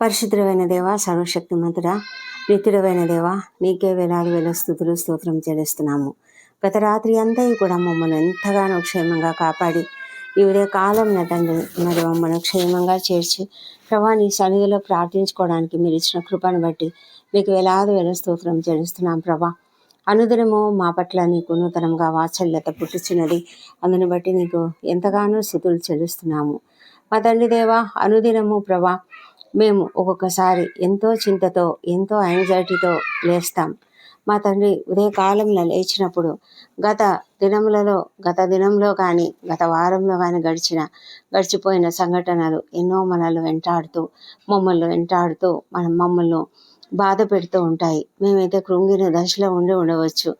పరిశుద్ధమైన దేవ సర్వశక్తిమంతుడ నిత్యుడమైన దేవ నీకే వేలాది వేల స్థుతులు స్తోత్రం చెల్లిస్తున్నాము. గత రాత్రి అంతా కూడా మమ్మల్ని ఎంతగానో క్షేమంగా కాపాడి ఈ ఉదయ కాలం నటండి మరి మమ్మల్ని క్షేమంగా చేర్చి ప్రభా నీ సన్నిధిలో ప్రార్థించుకోవడానికి మీరు ఇచ్చిన కృపను బట్టి మీకు వేలాది వేల స్తోత్రం చెల్లిస్తున్నాం ప్రభా. అనుదినము మా పట్ల నీకు నూతనంగా వాత్సల్యత పుట్టుచున్నది అందుని బట్టి నీకు ఎంతగానో స్థుతులు చెల్లిస్తున్నాము. మా తండ్రి దేవ అనుదినము ప్రభా మేము ఒక్కొక్కసారి ఎంతో చింతతో ఎంతో యాంగ్జైటీతో లేస్తాం. మా తండ్రి ఉదయకాలంలో లేచినప్పుడు గత దినములలో గత దినంలో కానీ గత వారంలో కానీ గడిచిన గడిచిపోయిన సంఘటనలు ఎన్నో మనల్ని వెంటాడుతూ మమ్మల్ని వెంటాడుతూ మన మమ్మల్ని బాధ పెడుతూ ఉంటాయి. మేమైతే కృంగిన దశలో ఉండి ఉండవచ్చు.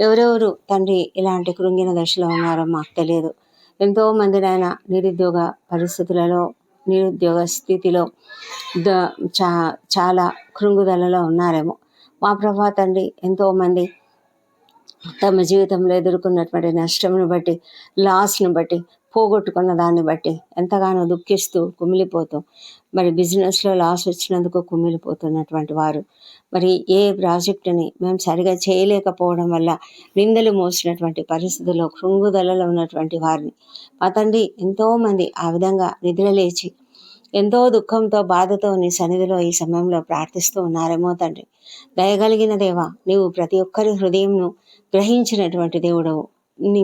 ఎవరెవరు తండ్రి ఇలాంటి కృంగిన దశలో ఉన్నారో మాకు తెలియదు. ఎంతో మందినైనా నిరుద్యోగ పరిస్థితులలో నిరుద్యోగ స్థితిలో ద చా చాలా కృంగుదలలో ఉన్నారేమో. మా ప్రభా తండ్రి ఎంతోమంది తమ జీవితంలో ఎదుర్కొన్నటువంటి నష్టమును బట్టి లాస్ను బట్టి పోగొట్టుకున్న దాన్ని బట్టి ఎంతగానో దుఃఖిస్తూ కుమిలిపోతూ మరి బిజినెస్లో లాస్ వచ్చినందుకు కుమిలిపోతున్నటువంటి వారు. మరి ఏ ప్రాజెక్టుని మేము సరిగా చేయలేకపోవడం వల్ల నిందలు మోసినటువంటి పరిస్థితుల్లో కృంగుదలలో ఉన్నటువంటి వారిని. మా తండ్రి ఎంతోమంది ఆ విధంగా నిద్రలేచి ఎంతో దుఃఖంతో బాధతో నీ సన్నిధిలో ఈ సమయంలో ప్రార్థిస్తూ ఉన్నారేమో తండ్రి. దయగలిగిన దేవా నీవు ప్రతి ఒక్కరి హృదయంను గ్రహించినటువంటి దేవుడవు.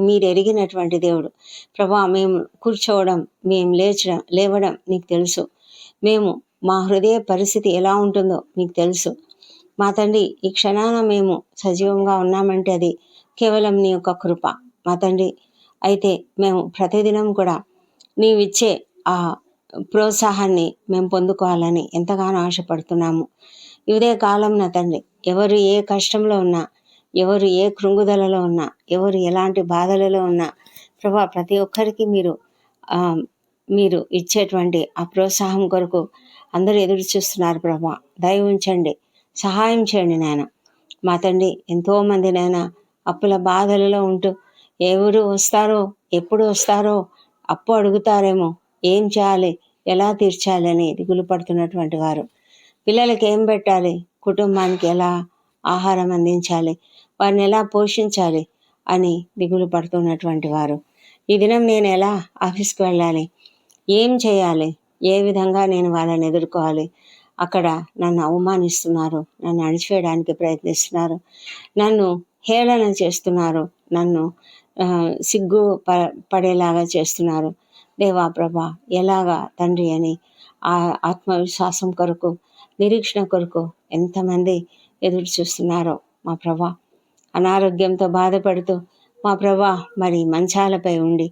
మీరు ఎరిగినటువంటి దేవుడు. ప్రభా మేము కూర్చోవడం మేము లేచడం లేవడం నీకు తెలుసు. మేము మా హృదయ పరిస్థితి ఎలా ఉంటుందో మీకు తెలుసు. మా తండ్రి ఈ క్షణాన మేము సజీవంగా ఉన్నామంటే అది కేవలం నీ యొక్క కృప. మా తండ్రి అయితే మేము ప్రతిదినం కూడా నీవిచ్చే ఆ ప్రోత్సాహాన్ని మేము పొందుకోవాలని ఎంతగానో ఆశపడుతున్నాము. ఇదే కాలం నా తండ్రి. ఎవరు ఏ కష్టంలో ఉన్నా ఎవరు ఏ కృంగుదలలో ఉన్నా ఎవరు ఎలాంటి బాధలలో ఉన్నా ప్రభా ప్రతి ఒక్కరికి మీరు మీరు ఇచ్చేటువంటి ఆ ప్రోత్సాహం కొరకు అందరూ ఎదురు చూస్తున్నారు ప్రభా. దయ ఉంచండి సహాయం చేయండి నాయన. మా తండ్రి ఎంతోమంది నాయన అప్పుల బాధలలో ఉంటూ ఎవరు వస్తారో ఎప్పుడు వస్తారో అప్పు అడుగుతారేమో ఏం చేయాలి ఎలా తీర్చాలి అని దిగులు పడుతున్నటువంటి వారు. పిల్లలకి ఏం పెట్టాలి కుటుంబానికి ఎలా ఆహారం అందించాలి వారిని ఎలా పోషించాలి అని దిగులు పడుతున్నటువంటి వారు. ఈ దినం నేను ఎలా ఆఫీస్కి వెళ్ళాలి? ఏం చేయాలి? ఏ విధంగా నేను వాళ్ళని ఎదుర్కోవాలి? అక్కడ నన్ను అవమానిస్తున్నారు నన్ను అణిచివేయడానికి ప్రయత్నిస్తున్నారు నన్ను హేళన చేస్తున్నారు నన్ను సిగ్గు ప పడేలాగా చేస్తున్నారు. దేవా ప్రభ ఎలాగా తండ్రి అని ఆ ఆత్మవిశ్వాసం కొరకు నిరీక్షణ కొరకు ఎంతమంది ఎదురు చూస్తున్నారో మా ప్రభా అనారోగ్యంతో బాధపడుతూ మా ప్రభా మరి మంచాలపై ఉండి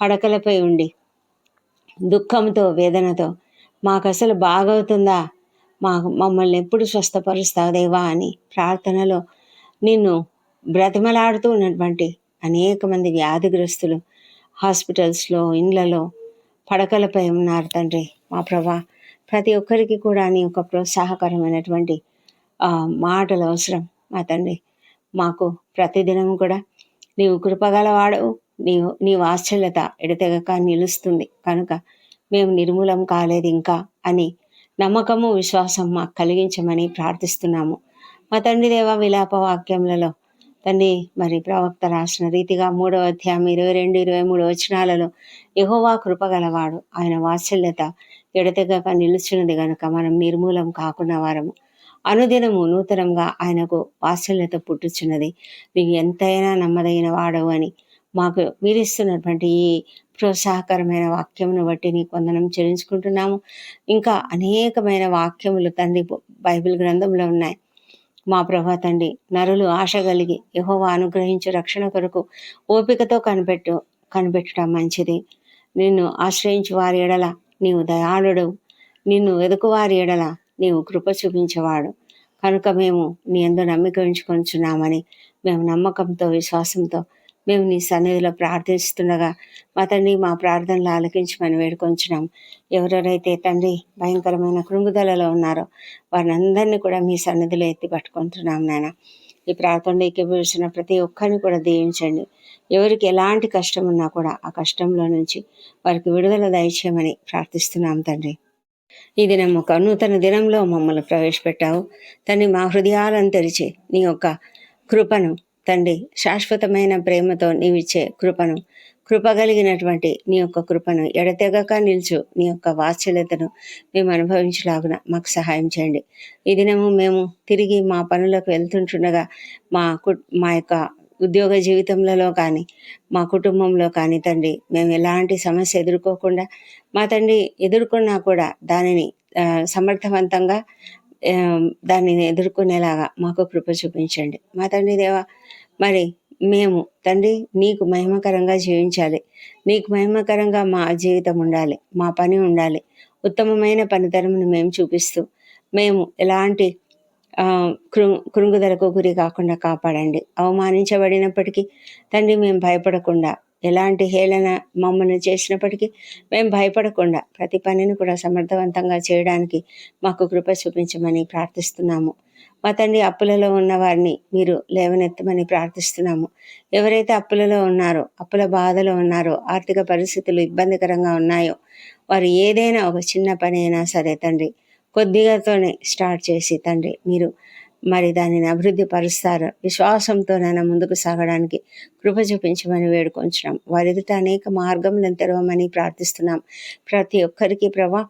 పడకలపై ఉండి దుఃఖంతో వేదనతో మాకు అసలు బాగవుతుందా? మా మమ్మల్ని ఎప్పుడు స్వస్థపరుస్తావు దేవా అని ప్రార్థనలో నిన్ను బ్రతిమలాడుతూ ఉన్నటువంటి అనేక మంది వ్యాధిగ్రస్తులు హాస్పిటల్స్లో ఇండ్లలో పడకలపై ఉన్నారు తండ్రి. మా ప్రభా ప్రతి ఒక్కరికి కూడా నీ యొక్క ప్రోత్సాహకరమైనటువంటి మాటలు అవసరం మా తండ్రి. మాకు ప్రతిదినం కూడా నీవు కృపగలవాడు నీవు నీ వాత్సల్యత ఎడతెగక నిలుస్తుంది. కనుక మేము నిర్మూలం కాలేదు ఇంకా అని నమ్మకము విశ్వాసం మాకు కలిగించమని ప్రార్థిస్తున్నాము. మా తండ్రి దేవ విలాప వాక్యములలో తండ్రి మరి ప్రవక్త రాసిన రీతిగా మూడవ అధ్యాయం ఇరవై రెండు ఇరవై మూడు వచనాలలో యహోవా కృపగలవాడు. ఆయన వాత్సల్యత ఎడతెగక నిలుచున్నది గనుక మనం నిర్మూలం కాకుండా వారము. అనుదినము నూతనంగా ఆయనకు వాత్సల్యత పుట్టుచున్నది నీవు ఎంతైనా నమ్మదగిన వాడవు అని మాకు మీరిస్తున్నటువంటి ఈ ప్రోత్సాహకరమైన వాక్యమును బట్టి నీకు వందనం చెల్లించుకుంటున్నాము. ఇంకా అనేకమైన వాక్యములు తండ్రి బైబిల్ గ్రంథంలో ఉన్నాయి. మా ప్రభా తండ్రి నరులు ఆశ కలిగి యహోవా అనుగ్రహించు రక్షణ కొరకు ఓపికతో కనిపెట్టు కనిపెట్టడం మంచిది. నిన్ను ఆశ్రయించి వారి ఎడల నీవు దయాళుడు నిన్ను వెదుకువారి ఎడల నీవు కృప చూపించేవాడు. కనుక మేము నీ ఎందు నమ్మిక ఉంచుకొంచున్నామని మేము నమ్మకంతో విశ్వాసంతో మేము నీ సన్నిధిలో ప్రార్థిస్తుండగా మా తండ్రి మా ప్రార్థనలు ఆలకించమని వేడుకొంచున్నాం. ఎవరెవరైతే తండ్రి భయంకరమైన కృంగుదలలో ఉన్నారో వారిని అందరినీ కూడా మీ సన్నిధిలో ఎత్తి పట్టుకుంటున్నాం నాయన. ఈ ప్రార్థనలో ఎక్కిపిలిచిన ప్రతి ఒక్కరిని కూడా దీవించండి. ఎవరికి ఎలాంటి కష్టం ఉన్నా కూడా ఆ కష్టంలో నుంచి వారికి విడుదల దయచేయమని ప్రార్థిస్తున్నాం తండ్రి. ఈ దినం ఒక నూతన దినంలో మమ్మల్ని ప్రవేశపెట్టావు. తండ్రి మా హృదయాలను తెరిచి నీ యొక్క కృపను తండ్రి శాశ్వతమైన ప్రేమతో నీవిచ్చే కృపను కృప కలిగినటువంటి నీ యొక్క కృపను ఎడతెగక నిల్చు నీ యొక్క వాత్సల్యతను మేము అనుభవించలాగున మాకు సహాయం చేయండి. ఈ దినము మేము తిరిగి మా పనులకు వెళ్తుంటుండగా మా కు మా యొక్క ఉద్యోగ జీవితంలో కానీ మా కుటుంబంలో కానీ తండ్రి మేము ఎలాంటి సమస్య ఎదుర్కోకుండా మా తండ్రి ఎదుర్కొన్నా కూడా దానిని సమర్థవంతంగా దానిని ఎదుర్కొనేలాగా మాకు కృప చూపించండి. మా తండ్రి దేవా మరి మేము తండ్రి నీకు మహిమకరంగా జీవించాలి. నీకు మహిమకరంగా మా జీవితం ఉండాలి మా పని ఉండాలి. ఉత్తమమైన పనితనమును మేము చూపిస్తూ మేము ఎలాంటి కృ కృంగుదలకు గురి కాకుండా కాపాడండి. అవమానించబడినప్పటికీ తండ్రి మేము భయపడకుండా ఎలాంటి హేళన మమ్మల్ని చేసినప్పటికీ మేము భయపడకుండా ప్రతి పనిని కూడా సమర్థవంతంగా చేయడానికి మాకు కృప చూపించమని ప్రార్థిస్తున్నాము. మా తండ్రి అప్పులలో ఉన్న వారిని మీరు లేవనెత్తమని ప్రార్థిస్తున్నాము. ఎవరైతే అప్పులలో ఉన్నారో అప్పుల బాధలో ఉన్నారో ఆర్థిక పరిస్థితులు ఇబ్బందికరంగా ఉన్నాయో వారు ఏదైనా ఒక చిన్న పని అయినా సరే తండ్రి కొద్దిగాతోనే స్టార్ట్ చేసి తండ్రి మీరు మరి దానిని అభివృద్ధి పరుస్తారు? విశ్వాసంతోనైనా ముందుకు సాగడానికి కృప చూపించమని వేడుకొంచున్నాం. వారి ఎదుట అనేక మార్గములను తెరవమని ప్రార్థిస్తున్నాం. ప్రతి ఒక్కరికి ప్రభా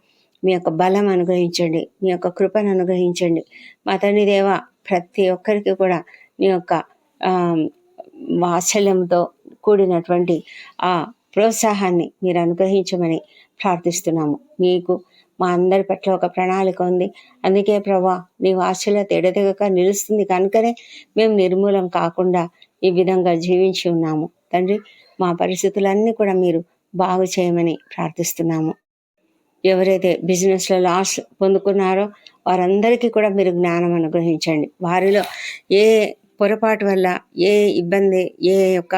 మీ యొక్క బలం అనుగ్రహించండి. మీ యొక్క కృపను అనుగ్రహించండి. మా తండ్రి దేవ ప్రతి ఒక్కరికి కూడా మీ యొక్క వాత్సల్యంతో కూడినటువంటి ఆ ప్రోత్సాహాన్ని మీరు అనుగ్రహించమని ప్రార్థిస్తున్నాము. మీకు మా అందరి పట్ల ఒక ప్రణాళిక ఉంది. అందుకే ప్రభా నీ వాత్సల్యత ఎడతెగక నిలుస్తుంది కనుకనే మేము నిర్మూలం కాకుండా ఈ విధంగా జీవించి ఉన్నాము. తండ్రి మా పరిస్థితులన్నీ కూడా మీరు బాగు చేయమని ప్రార్థిస్తున్నాము. ఎవరైతే బిజినెస్లో లాస్ పొందుకున్నారో వారందరికీ కూడా మీరు జ్ఞానం అనుగ్రహించండి. వారిలో ఏ పొరపాటు వల్ల ఏ ఇబ్బంది ఏ యొక్క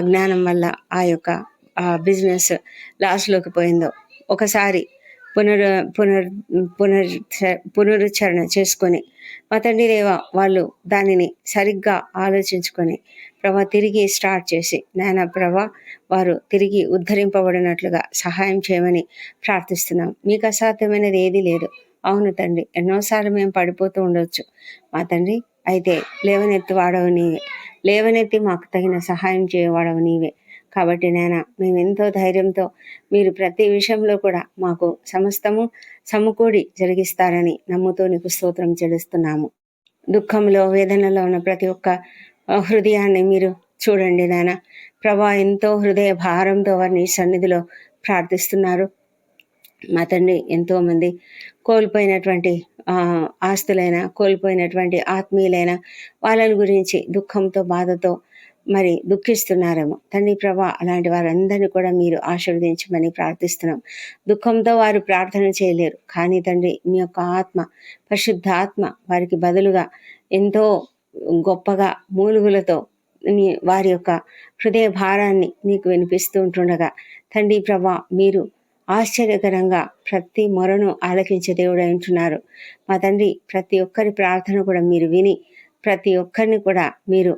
అజ్ఞానం వల్ల ఆ యొక్క బిజినెస్ లాస్లోకి పోయిందో ఒకసారి పునర్ పునర్ పునర్ పునరుచ్చరణ చేసుకొని మా తండ్రి దేవ వాళ్ళు దానిని సరిగ్గా ఆలోచించుకొని ప్రభా తిరిగి స్టార్ట్ చేసి నాయన ప్రభా వారు తిరిగి ఉద్ధరింపబడినట్లుగా సహాయం చేయమని ప్రార్థిస్తున్నాం. మీకు అసాధ్యమైనది ఏదీ లేదు. అవును తండ్రి ఎన్నోసార్లు మేము పడిపోతూ ఉండొచ్చు. మా తండ్రి అయితే లేవనెత్తి వాడవు నీవే. లేవనెత్తి మాకు తగిన సహాయం చేయవాడవు నీవే. కాబట్టి నాయన మేమెంతో ధైర్యంతో మీరు ప్రతి విషయంలో కూడా మాకు సమస్తము సమకూడి జరిగిస్తారని నమ్ముతూ నీకు స్తోత్రం చెల్లిస్తున్నాము. దుఃఖంలో వేదనలో ఉన్న ప్రతి ఒక్క హృదయాన్ని మీరు చూడండి నాయన ప్రభా ఎంతో హృదయ భారంతో వారిని సన్నిధిలో ప్రార్థిస్తున్నారు. మా తండ్రి ఎంతో మంది కోల్పోయినటువంటి ఆస్తులైన కోల్పోయినటువంటి ఆత్మీయులైన వాళ్ళ గురించి దుఃఖంతో బాధతో మరి దుఃఖిస్తున్నారేమో. తండ్రి ప్రభా అలాంటి వారందరినీ కూడా మీరు ఆశీర్వదించమని ప్రార్థిస్తున్నాం. దుఃఖంతో వారు ప్రార్థన చేయలేరు. కానీ తండ్రి మీ యొక్క ఆత్మ పరిశుద్ధ ఆత్మ వారికి బదులుగా ఎంతో గొప్పగా మూలుగులతో నీ వారి యొక్క హృదయ భారాన్ని నీకు వినిపిస్తూ ఉంటుండగా తండ్రి ప్రభా మీరు ఆశ్చర్యకరంగా ప్రతి మొరను ఆలకించే దేవుడు ఉంటున్నారు. మా తండ్రి ప్రతి ఒక్కరి ప్రార్థన కూడా మీరు విని ప్రతి ఒక్కరిని కూడా మీరు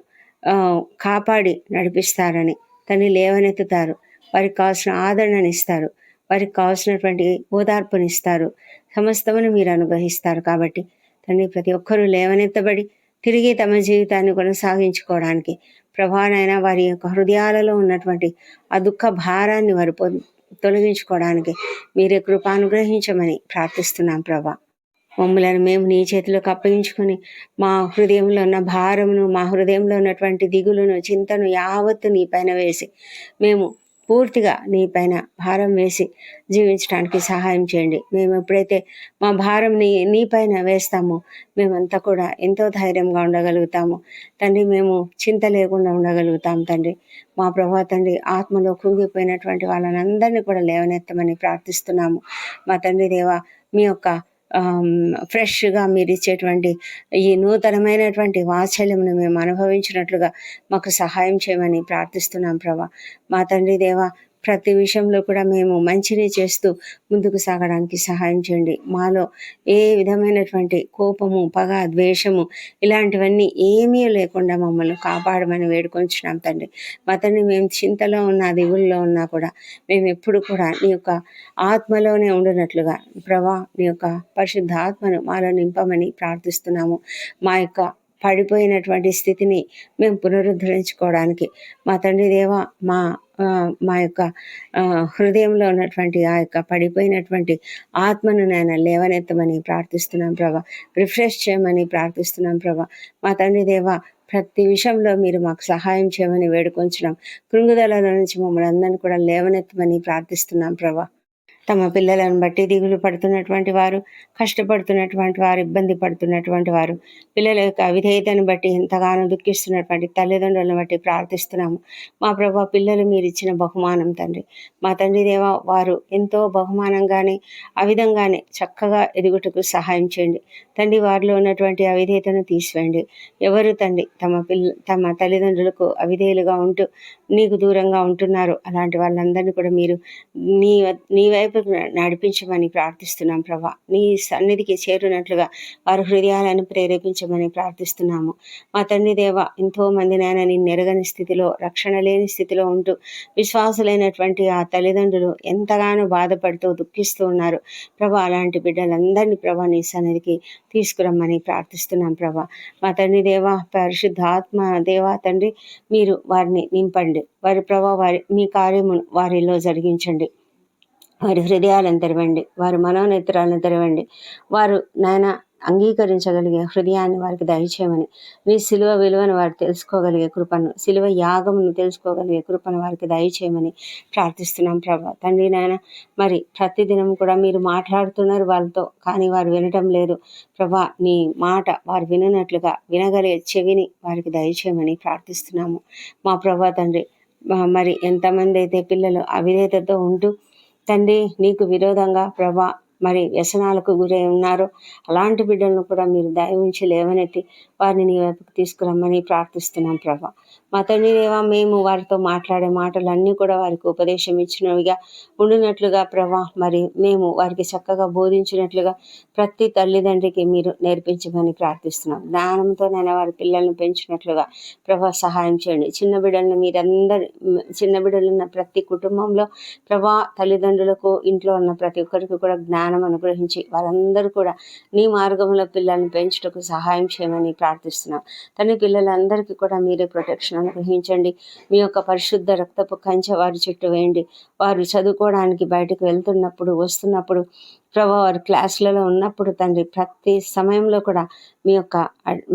కాపాడి నడిపిస్తారని. తను లేవనెత్తుతారు. వారికి కావాల్సిన ఆదరణని ఇస్తారు. వారికి కావాల్సినటువంటి ఓదార్పునిస్తారు. సమస్తమును మీరు అనుగ్రహిస్తారు కాబట్టి తండ్రి ప్రతి ఒక్కరూ లేవనెత్తబడి తిరిగి తమ జీవితాన్ని కొనసాగించుకోవడానికి ప్రభానైనా వారి యొక్క హృదయాలలో ఉన్నటువంటి ఆ దుఃఖ భారాన్ని వారు పొ- తొలగించుకోవడానికి మీరే కృప అనుగ్రహించమని ప్రార్థిస్తున్నాం ప్రభా. మమ్మలను మేము నీ చేతిలోకి అప్పగించుకొని మా హృదయంలో ఉన్న భారమును మా హృదయంలో ఉన్నటువంటి దిగులను చింతను యావత్తు నీ పైన వేసి మేము పూర్తిగా నీ పైన భారం వేసి జీవించడానికి సహాయం చేయండి. మేము ఎప్పుడైతే మా భారం నీ నీ పైన వేస్తామో మేమంతా కూడా ఎంతో ధైర్యంగా ఉండగలుగుతాము. తండ్రి మేము చింత లేకుండా ఉండగలుగుతాం తండ్రి. మా ప్రభా తండ్రి ఆత్మలో కుంగిపోయినటువంటి వాళ్ళని అందరినీ కూడా లేవనెత్తమని ప్రార్థిస్తున్నాము. మా తండ్రి దేవ మీ యొక్క ఫ్రెష్గా మీరు ఇచ్చేటువంటి ఈ నూతనమైనటువంటి వాత్సల్యమును మేము అనుభవించినట్లుగా మాకు సహాయం చేయమని ప్రార్థిస్తున్నాం ప్రభా. మా తండ్రి దేవ ప్రతి విషయంలో కూడా మేము మంచిని చేస్తూ ముందుకు సాగడానికి సహాయం చేయండి. మాలో ఏ విధమైనటువంటి కోపము పగ ద్వేషము ఇలాంటివన్నీ ఏమీ లేకుండా మమ్మల్ని కాపాడమని వేడుకొంచున్నాం తండ్రి. మతని మేము చింతలో ఉన్న దిగుల్లో ఉన్నా కూడా మేము ఎప్పుడు కూడా నీ యొక్క ఆత్మలోనే ఉండినట్లుగా ప్రభా నీ యొక్క పరిశుద్ధ ఆత్మను మాలో నింపమని ప్రార్థిస్తున్నాము. మా యొక్క పడిపోయినటువంటి స్థితిని మేము పునరుద్ధరించుకోవడానికి. మా తండ్రి దేవ మా మా యొక్క హృదయంలో ఉన్నటువంటి ఆ యొక్క పడిపోయినటువంటి ఆత్మను నేను లేవనెత్తమని ప్రార్థిస్తున్నాం ప్రభా. రిఫ్రెష్ చేయమని ప్రార్థిస్తున్నాం ప్రభా. మా తండ్రి దేవ ప్రతి విషయంలో మీరు మాకు సహాయం చేయమని వేడుకొంచడం కృంగుదలలో నుంచి మమ్మల్ని అందరినీ కూడా లేవనెత్తమని ప్రార్థిస్తున్నాం ప్రభా. తమ పిల్లలను బట్టి దిగులు పడుతున్నటువంటి వారు కష్టపడుతున్నటువంటి వారు ఇబ్బంది పడుతున్నటువంటి వారు పిల్లల యొక్క అవిధేయతను బట్టి ఎంతగానో దుఃఖిస్తున్నటువంటి తల్లిదండ్రులను బట్టి ప్రార్థిస్తున్నాము. మా ప్రభా పిల్లలు మీరు ఇచ్చిన బహుమానం తండ్రి. మా తండ్రి దేవ వారు ఎంతో బహుమానంగానే ఆ విధంగానే చక్కగా ఎదుగుటకు సహాయం చేయండి. తండ్రి వారిలో ఉన్నటువంటి అవిధేయతను తీసివేయండి. ఎవరు తండ్రి తమ పిల్ల తమ తల్లిదండ్రులకు అవిధేయులుగా ఉంటూ నీకు దూరంగా ఉంటున్నారు అలాంటి వాళ్ళందరినీ కూడా మీరు నీ నీ వైపు వైపుకు నడిపించమని ప్రార్థిస్తున్నాం ప్రభా. నీ సన్నిధికి చేరినట్లుగా వారి హృదయాలను ప్రేరేపించమని ప్రార్థిస్తున్నాము. మా తండ్రి దేవ ఎంతో మంది నాయన నేను నెరగని స్థితిలో రక్షణ లేని స్థితిలో ఉంటూ విశ్వాసులైనటువంటి ఆ తల్లిదండ్రులు ఎంతగానో బాధపడుతూ దుఃఖిస్తూ ఉన్నారు. ప్రభా అలాంటి బిడ్డలందరినీ ప్రభా నీ సన్నిధికి తీసుకురమ్మని ప్రార్థిస్తున్నాం ప్రభా. మా తండ్రి దేవ పరిశుద్ధాత్మ దేవా తండ్రి మీరు వారిని నింపండి. వారి ప్రభా వారి మీ కార్యమును వారిలో జరిగించండి. వారి హృదయాలను తెరవండి వారి మనోనేత్రాలను తెరవండి. వారు నాయన అంగీకరించగలిగే హృదయాన్ని వారికి దయచేయమని. మీ సిలువ విలువను వారు తెలుసుకోగలిగే కృపను సిలువ యాగమును తెలుసుకోగలిగే కృపను వారికి దయచేయమని ప్రార్థిస్తున్నాం ప్రభా. తండ్రి నాయన మరి ప్రతిదినం కూడా మీరు మాట్లాడుతున్నారు వాళ్ళతో కానీ వారు వినటం లేదు. ప్రభా నీ మాట వారు విననట్లుగా వినగలిగే చెవిని వారికి దయచేయమని ప్రార్థిస్తున్నాము. మా ప్రభా తండ్రి మరి ఎంతమంది అయితే పిల్లలు అవినేతతో ఉంటూ తండ్రి నీకు విరోధంగా ప్రభా మరి వ్యసనాలకు గురై ఉన్నారు. అలాంటి బిడ్డలను కూడా మీరు దయ ఉంచి లేవనెత్తి వారిని నీ వైపుకు తీసుకురమ్మని ప్రార్థిస్తున్నాం ప్రభా. మా తండ్రి దేవా మేము వారితో మాట్లాడే మాటలన్నీ కూడా వారికి ఉపదేశం ఇచ్చినవిగా ఉండినట్లుగా ప్రభా. మరి మేము వారికి చక్కగా బోధించినట్లుగా ప్రతి తల్లిదండ్రికి మీరు నేర్పించమని ప్రార్థిస్తున్నాం. జ్ఞానంతో నేను వారి పిల్లల్ని పెంచినట్లుగా ప్రభా సహాయం చేయండి. చిన్న బిడ్డలను మీరందరి చిన్న బిడ్డలు ఉన్న ప్రతి కుటుంబంలో ప్రభా తల్లిదండ్రులకు ఇంట్లో ఉన్న ప్రతి ఒక్కరికి కూడా జ్ఞానం అనుగ్రహించి వారందరూ కూడా నీ మార్గంలో పిల్లల్ని పెంచుటకు సహాయం చేయమని ప్రార్థిస్తున్నాం. తన పిల్లలందరికీ కూడా మీరే ప్రొటెక్షన్ అనుగ్రహించండి మీ యొక్క పరిశుద్ధ రక్తపు కంచె వారి చుట్టూ వేయండి. వారు చదువుకోవడానికి బయటకు వెళ్తున్నప్పుడు వస్తున్నప్పుడు ప్రభా వారు క్లాసులలో ఉన్నప్పుడు తండ్రి ప్రతి సమయంలో కూడా మీ యొక్క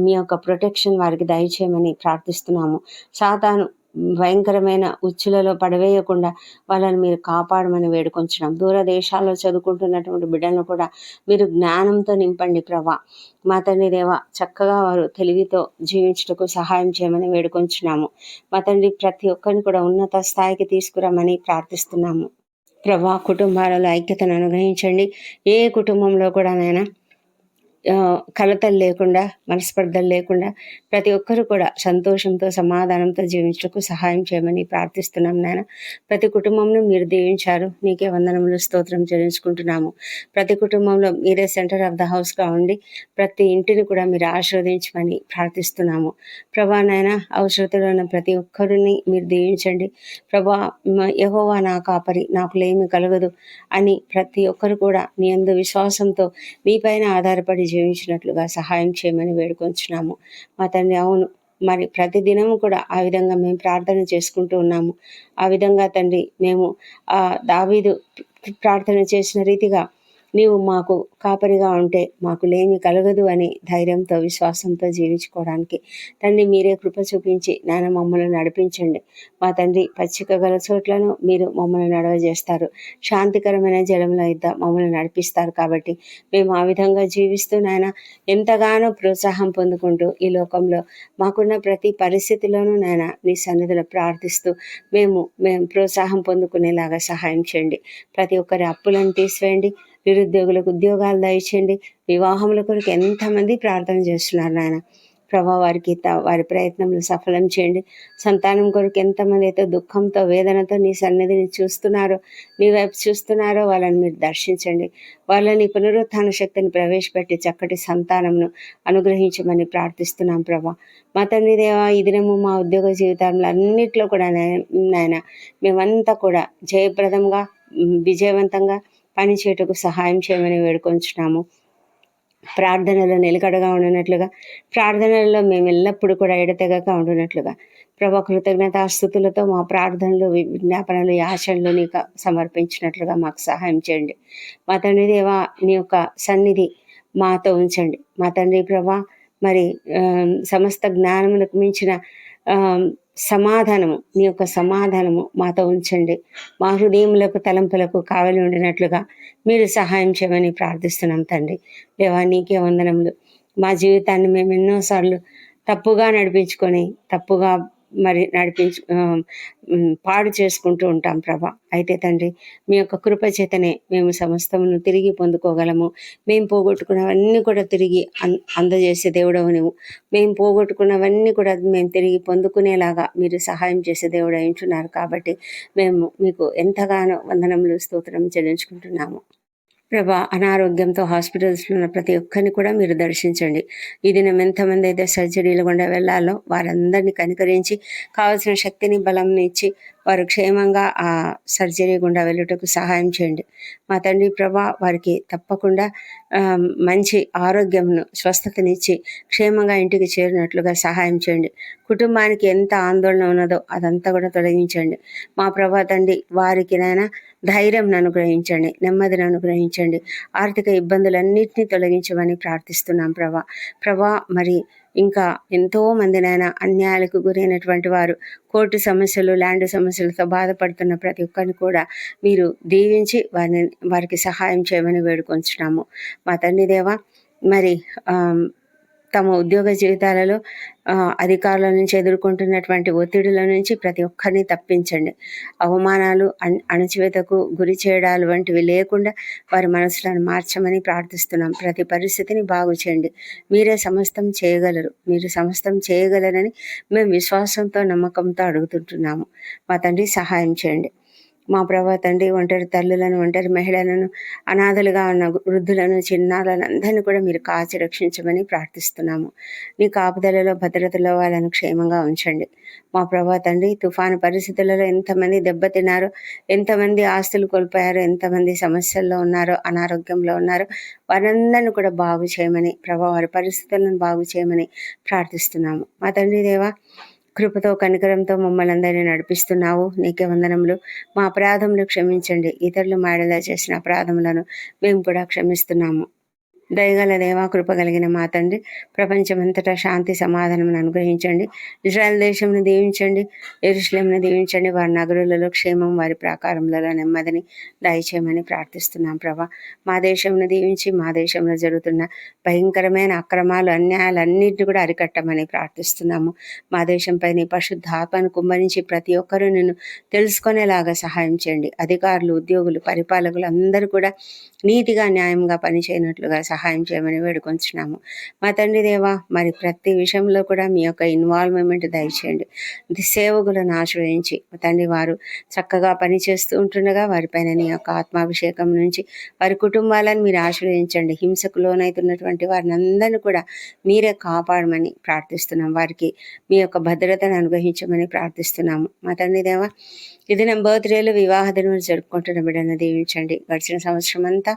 మీ యొక్క ప్రొటెక్షన్ వారికి దయచేయమని ప్రార్థిస్తున్నాము. సాతాను భయంకరమైన ఉచ్చులలో పడవేయకుండా వాళ్ళని మీరు కాపాడమని వేడుకొంచడం దూర దేశాల్లో చదువుకుంటున్నటువంటి బిడ్డలను కూడా మీరు జ్ఞానంతో నింపండి ప్రభా. మా తండ్రి దేవ చక్కగా వారు తెలివితో జీవించుటకు సహాయం చేయమని వేడుకొంచున్నాము. మా తండ్రి ప్రతి ఒక్కరిని కూడా ఉన్నత స్థాయికి తీసుకురామని ప్రార్థిస్తున్నాము. ప్రభా కుటుంబాలలో ఐక్యతను అనుగ్రహించండి. ఏ కుటుంబంలో కూడా నైనా కలతలు లేకుండా మనస్పర్ధలు లేకుండా ప్రతి ఒక్కరు కూడా సంతోషంతో సమాధానంతో జీవించటకు సహాయం చేయమని ప్రార్థిస్తున్నాం నాయన. ప్రతి కుటుంబంలో మీరు దీవించారు. నీకే వందనములు స్తోత్రం చెల్లించుకుంటున్నాము. ప్రతి కుటుంబంలో మీరే సెంటర్ ఆఫ్ ద హౌస్గా ఉండి ప్రతి ఇంటిని కూడా మీరు ఆశీర్వదించమని ప్రార్థిస్తున్నాము. ప్రభా నాయన అవసరతలో ఉన్న ప్రతి ఒక్కరిని మీరు దీవించండి. ప్రభా యహోవా నా కాపరి నాకు లేమి కలగదు అని ప్రతి ఒక్కరు కూడా మీ అందు విశ్వాసంతో నీపైన ఆధారపడి జీవించినట్లుగా సహాయం చేయమని వేడుకొంచున్నాము. మా తండ్రి అవును మరి ప్రతిదినం కూడా ఆ విధంగా మేము ప్రార్థన చేసుకుంటూ ఉన్నాము. ఆ విధంగా తండ్రి మేము ఆ దావీదు ప్రార్థన చేసిన రీతిగా నీవు మాకు కాపరిగా ఉంటే మాకు లేమి కలగదు అని ధైర్యంతో విశ్వాసంతో జీవించుకోవడానికి. తండ్రి మీరే కృప చూపించి నాన్న మమ్మల్ని నడిపించండి. మా తండ్రి పచ్చిక గల చోట్లను మీరు మమ్మల్ని నడవజేస్తారు. శాంతికరమైన జలంలో ఇద్ద మమ్మల్ని నడిపిస్తారు కాబట్టి మేము ఆ విధంగా జీవిస్తూ నాయన ఎంతగానో ప్రోత్సాహం పొందుకుంటూ ఈ లోకంలో మాకున్న ప్రతి పరిస్థితిలోనూ నాయన మీ సన్నిధిలో ప్రార్థిస్తూ మేము మేము ప్రోత్సాహం పొందుకునేలాగా సహాయం చేయండి. ప్రతి ఒక్కరి అప్పులను తీసివేయండి. నిరుద్యోగులకు ఉద్యోగాలు దయచేయండి వివాహముల కొరకు ఎంతమంది ప్రార్థన చేస్తున్నారు నాయన? ప్రభా వారికి త- వారి ప్రయత్నంలో సఫలం చేయండి. సంతానం కొరకు ఎంతమంది అయితే దుఃఖంతో వేదనతో నీ సన్నిధిని చూస్తున్నారో నీ వైపు చూస్తున్నారో వాళ్ళని మీరు దర్శించండి. వాళ్ళని పునరుత్థాన శక్తిని ప్రవేశపెట్టి చక్కటి సంతానంను అనుగ్రహించమని ప్రార్థిస్తున్నాం ప్రభా. మా తండ్రి దేవా ఈ దినము మా ఉద్యోగ జీవితంలో అన్నిట్లో కూడా నాయన మేమంతా కూడా జయప్రదంగా విజయవంతంగా పని పనిచేయటకు సహాయం చేయమని వేడుకొంచున్నాము. ప్రార్థనలో నిలకడగా ఉండినట్లుగా ప్రార్థనల్లో మేము ఎల్లప్పుడూ కూడా ఎడతెగక ఉండినట్లుగా. ప్రభా కృతజ్ఞతాస్థుతులతో మా ప్రార్థనలు విజ్ఞాపనలు యాచనలు నీకు సమర్పించినట్లుగా మాకు సహాయం చేయండి. మా తండ్రి దేవా నీ యొక్క సన్నిధి మాతో ఉంచండి. మా తండ్రి ప్రభా మరి సమస్త జ్ఞానములకు మించిన సమాధానము నీ యొక్క సమాధానము మాతో ఉంచండి. మా హృదయములకు తలంపులకు కావలి ఉండినట్లుగా మీరు సహాయం చేయమని ప్రార్థిస్తున్నాం తండ్రి. లేవా నీకే వందనములు. మా జీవితాన్ని మేము ఎన్నోసార్లు తప్పుగా నడిపించుకొని తప్పుగా మరి నడిపించు పాడు చేసుకుంటూ ఉంటాం ప్రభా. అయితే తండ్రి మీ యొక్క కృపచేతనే మేము సమస్తమును తిరిగి పొందుకోగలము. మేము పోగొట్టుకున్నవన్నీ కూడా తిరిగి అన్ అందజేసే దేవుడవు నువ్వు మేము పోగొట్టుకున్నవన్నీ కూడా మేము తిరిగి పొందుకునేలాగా మీరు సహాయం చేసే దేవుడు అయించున్నారు కాబట్టి మేము మీకు ఎంతగానో వందనములు స్తోత్రం చెల్లించుకుంటున్నాము. ప్రభా అనారోగ్యంతో హాస్పిటల్స్లో ఉన్న ప్రతి ఒక్కరిని కూడా మీరు దర్శించండి. ఈ దినం ఎంతమంది అయితే సర్జరీలు గుండా వెళ్ళాలో వారందరినీ కనికరించి కావాల్సిన శక్తిని బలంని ఇచ్చి వారు క్షేమంగా ఆ సర్జరీ గుండా వెళ్ళుటకు సహాయం చేయండి. మా తండ్రి ప్రభా వారికి తప్పకుండా మంచి ఆరోగ్యంను స్వస్థతనిచ్చి క్షేమంగా ఇంటికి చేరినట్లుగా సహాయం చేయండి. కుటుంబానికి ఎంత ఆందోళన ఉన్నదో అదంతా కూడా తొలగించండి. మా ప్రభా తండ్రి వారికి నైనా ధైర్యం అనుగ్రహించండి నెమ్మదిని అనుగ్రహించండి. ఆర్థిక ఇబ్బందులన్నింటినీ తొలగించమని ప్రార్థిస్తున్నాం ప్రభా. ప్రభా మరి ఇంకా ఎంతో మందినైనా అన్యాయాలకు గురైనటువంటి వారు కోర్టు సమస్యలు ల్యాండ్ సమస్యలతో బాధపడుతున్న ప్రతి ఒక్కరిని కూడా మీరు దీవించి వారిని వారికి సహాయం చేయమని వేడుకొంచున్నాము. మా తండ్రి దేవ మరి తమ ఉద్యోగ జీవితాలలో అధికారుల నుంచి ఎదుర్కొంటున్నటువంటి ఒత్తిడుల నుంచి ప్రతి ఒక్కరిని తప్పించండి. అవమానాలు అణ అణచివేతకు గురి చేయడాలు వంటివి లేకుండా వారి మనసులను మార్చమని ప్రార్థిస్తున్నాం. ప్రతి పరిస్థితిని బాగు చేయండి. మీరే సమస్తం చేయగలరు. మీరు సమస్తం చేయగలరని మేము విశ్వాసంతో నమ్మకంతో అడుగుతుంటున్నాము. మా తండ్రి సహాయం చేయండి. మా ప్రభా తండ్రి ఒంటరి తల్లులను ఒంటరి మహిళలను అనాథలుగా ఉన్న వృద్ధులను చిన్నారులను అందరినీ కూడా మీరు కాచి రక్షించమని ప్రార్థిస్తున్నాము. మీ కాపుదలలో భద్రతలో వాళ్ళను క్షేమంగా ఉంచండి. మా ప్రభా తండ్రి తుఫాను పరిస్థితులలో ఎంతమంది దెబ్బతిన్నారో ఎంతమంది ఆస్తులు కోల్పోయారో ఎంతమంది సమస్యల్లో ఉన్నారో అనారోగ్యంలో ఉన్నారో వారందరిని కూడా బాగు చేయమని ప్రభా వారి పరిస్థితులను బాగు చేయమని ప్రార్థిస్తున్నాము. మా తండ్రి దేవా కృపతో కనికరంతో మమ్మల్ని అందరినీ నడిపిస్తున్నావు. నీకే వందనములు. మా అపరాధములు క్షమించండి. ఇతరులు మాడేలా చేసిన అపరాధములను మేము కూడా క్షమిస్తున్నాము. దయగల దేవా కృప కలిగిన మా తండ్రి ప్రపంచమంతటా శాంతి సమాధానం అనుగ్రహించండి. ఇజ్రాయెల్ దేశంను దీవించండి ఎరుషులేంను దీవించండి వారి నగరులలో క్షేమం వారి ప్రాకారములలో నెమ్మదిని దయచేయమని ప్రార్థిస్తున్నాం ప్రభా. మా దేశంను దీవించి మా దేశంలో జరుగుతున్న భయంకరమైన అక్రమాలు అన్యాయాలు అన్నింటిని కూడా అరికట్టమని ప్రార్థిస్తున్నాము. మా దేశంపై నీ పరిశుద్ధాత్మను కుమ్మరించి ప్రతి ఒక్కరూ నిన్ను తెలుసుకునేలాగా సహాయం చేయండి. అధికారులు ఉద్యోగులు పరిపాలకులు అందరూ కూడా నీతిగా న్యాయంగా పనిచేయనట్లుగా సహాయం చేయమని వేడుకొంచున్నాము. మా తండ్రి దేవా మరి ప్రతి విషయంలో కూడా మీ యొక్క ఇన్వాల్వ్మెంట్ దయచేయండి. సేవకులను ఆశ్రయించి మా తండ్రి వారు చక్కగా పనిచేస్తూ ఉంటుండగా వారిపైన నీ యొక్క ఆత్మాభిషేకం నుంచి వారి కుటుంబాలను మీరు ఆశ్రయించండి హింసకు లోనైతున్నటువంటి వారిని అందరినీ కూడా మీరే కాపాడమని ప్రార్థిస్తున్నాం. వారికి మీ యొక్క భద్రతను అనుగ్రహించమని ప్రార్థిస్తున్నాము. మా తండ్రి దేవా ఇది బర్త్డేలో బర్త్డేలు వివాహ దినం జరుపుకుంటున్న బిడ్డను దీవించండి. గడిచిన సంవత్సరం అంతా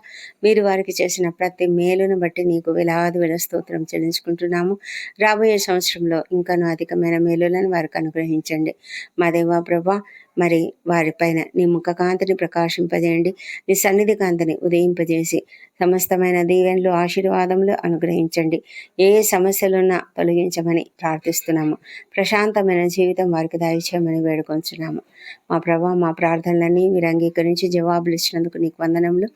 మీరు వారికి చేసిన ప్రతి మేలును బట్టి నీకు వేలాది వేల స్తోత్రం చెల్లించుకుంటున్నాము. రాబోయే సంవత్సరంలో ఇంకనూ అధికమైన మేలులను వారికి అనుగ్రహించండి. మా దేవా ప్రభా మరి వారిపైన నీ ముఖ కాంతిని ప్రకాశింపజేయండి. నీ సన్నిధి కాంతిని ఉదయింపజేసి సమస్తమైన దీవెనలు ఆశీర్వాదములు అనుగ్రహించండి. ఏ సమస్యలున్నా తొలగించమని ప్రార్థిస్తున్నాము. ప్రశాంతమైన జీవితం వారికి దయచేయమని వేడుకొంచున్నాము. మా ప్రభా మా ప్రార్థనలన్నీ మీరు అంగీకరించి జవాబులు ఇచ్చినందుకు నీకు వందనములు.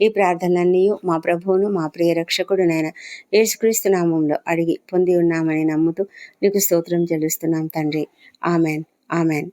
ఈ ప్రార్థనలన్నీ మా ప్రభువును మా ప్రియ రక్షకుడునైన యేసుక్రీస్తు నామంలో అడిగి పొంది ఉన్నామని నమ్ముతూ నీకు స్తోత్రం చెల్లిస్తున్నాం తండ్రి. ఆమెన్. ఆమెన్.